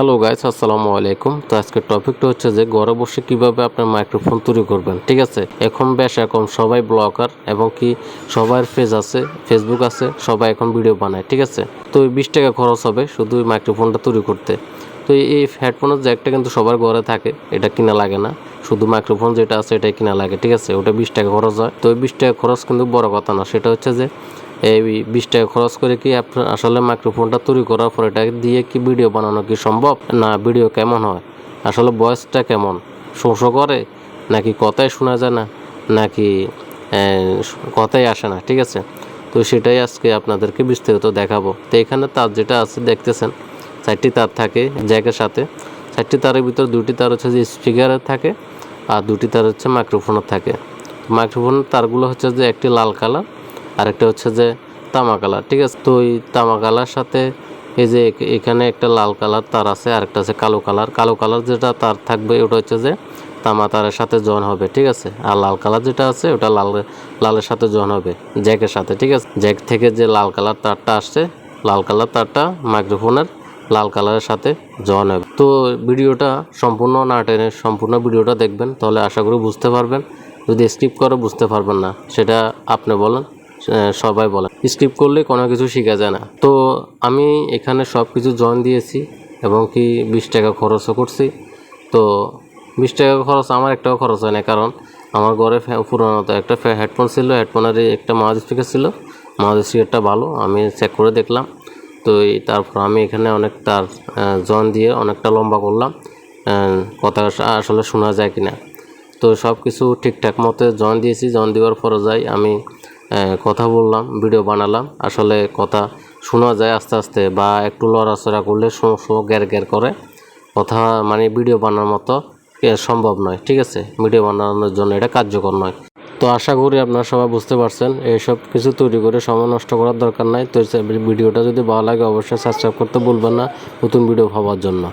Hello guys আসসালামু আলাইকুম। তো আজকের টপিকটা হচ্ছে যে ঘরে বসে কীভাবে আপনার মাইক্রোফোন তৈরি করবেন, ঠিক আছে? এখন বেশ, এখন সবাই ব্লগার এবং কি সবার পেজ আছে ফেসবুক আছে, সবাই এখন ভিডিও বানায়, ঠিক আছে? তো বিশ টাকা খরচ হবে শুধু মাইক্রোফোনটা তৈরি করতে। তো এই হেডফোনের জ্যাকটা কিন্তু সবার ঘরে থাকে, এটা কিনা লাগে না। শুধু মাইক্রোফোন যেটা আছে, এটাই কিনা লাগে, ঠিক আছে? ওটা বিশ টাকা খরচ হয়। তো বিশ টাকা খরচ কিন্তু বড় কথা না, সেটা হচ্ছে যে এই বিশ টাকা খরচ করে কি আপনার আসলে মাইক্রোফোনটা তৈরি করার পর এটা দিয়ে কি ভিডিও বানানো কি সম্ভব? না ভিডিও কেমন হয়? আসলে ভয়েসটা কেমন? শোষো করে? নাকি কথাই শোনা যায় না? নাকি কথাই আসে না? ঠিক আছে? তো সেটাই আজকে আপনাদেরকে বিস্তারিত দেখাবো। তো এখানে তার যেটা আছে, দেখতেছেন, চারটি তার থাকে জ্যাকের সাথে। চারটি তারের ভিতর দুটি তার হচ্ছে যে স্পিকারের থাকে আর দুটি তার হচ্ছে মাইক্রোফোনের থাকে। মাইক্রোফোনের তারগুলো হচ্ছে যে একটি লাল কালার আরেকটা হচ্ছে যে তামা কালার, ঠিক আছে? তো এই তামা কালার সাথে এই যে এখানে একটা লাল কালার তার আছে, আরেকটা আছে কালো কালার। কালো কালার যেটা তার থাকবে ওটা হচ্ছে যে তামা তারের সাথে জয়েন হবে, ঠিক আছে? আর লাল কালার যেটা আছে ওটা লাল, লালের সাথে জয়েন হবে, জ্যাকের সাথে, ঠিক আছে? জ্যাক থেকে যে লাল কালার তারটা আসছে, লাল কালার তারটা মাইক্রোফোনের লাল কালারের সাথে জয়েন হবে। তো ভিডিওটা সম্পূর্ণ না টেনে সম্পূর্ণ ভিডিওটা দেখবেন, তাহলে আশা করি বুঝতে পারবেন। যদি স্কিপ করে, বুঝতে পারবেন না। সেটা আপনি বলেন। সবাই বলেন স্কিপ করলে কোনো কিছু শেখা যায় না। তো আমি এখানে সব কিছু জয়েন দিয়েছি এবং কি বিশ টাকা খরচও করছি। তো বিশ টাকা খরচ আমার একটাও খরচ হয় না কারণ আমার ঘরে পুরোনো তো একটা হেডফোন ছিল হেডফোনের একটা মাউথ স্পিকার ছিল। মাউথ স্পিকারটা ভালো, আমি চেক করে দেখলাম। তো তারপর আমি এখানে অনেক তার জন দিয়ে অনেকটা লম্বা করলাম। কথা আসলে শোনা যায় কিনা। তো সব কিছু ঠিকঠাক মতো জন দিয়েছি। জন দেওয়ার পরে যাই আমি কথা বললাম ভিডিও বানালাম। আসলে কথা শোনা যায় আস্তে আস্তে বা একটু লড়াচড়া করলে শো শো গ্যার গ্যার করে। কথা মানে ভিডিও বানানোর মতো সম্ভব নয়, ঠিক আছে? ভিডিও বানানোর জন্য এটা কার্যকর নয়। তো আশা করি আপনারা সবাই বুঝতে পারছেন, এইসব কিছু তৈরি করে সময় নষ্ট করার দরকার নাই। তো ভিডিওটা যদি ভালো লাগে, অবশ্যই সাবস্ক্রাইব করতে ভুলবেন না নতুন ভিডিও পাওয়ার জন্য।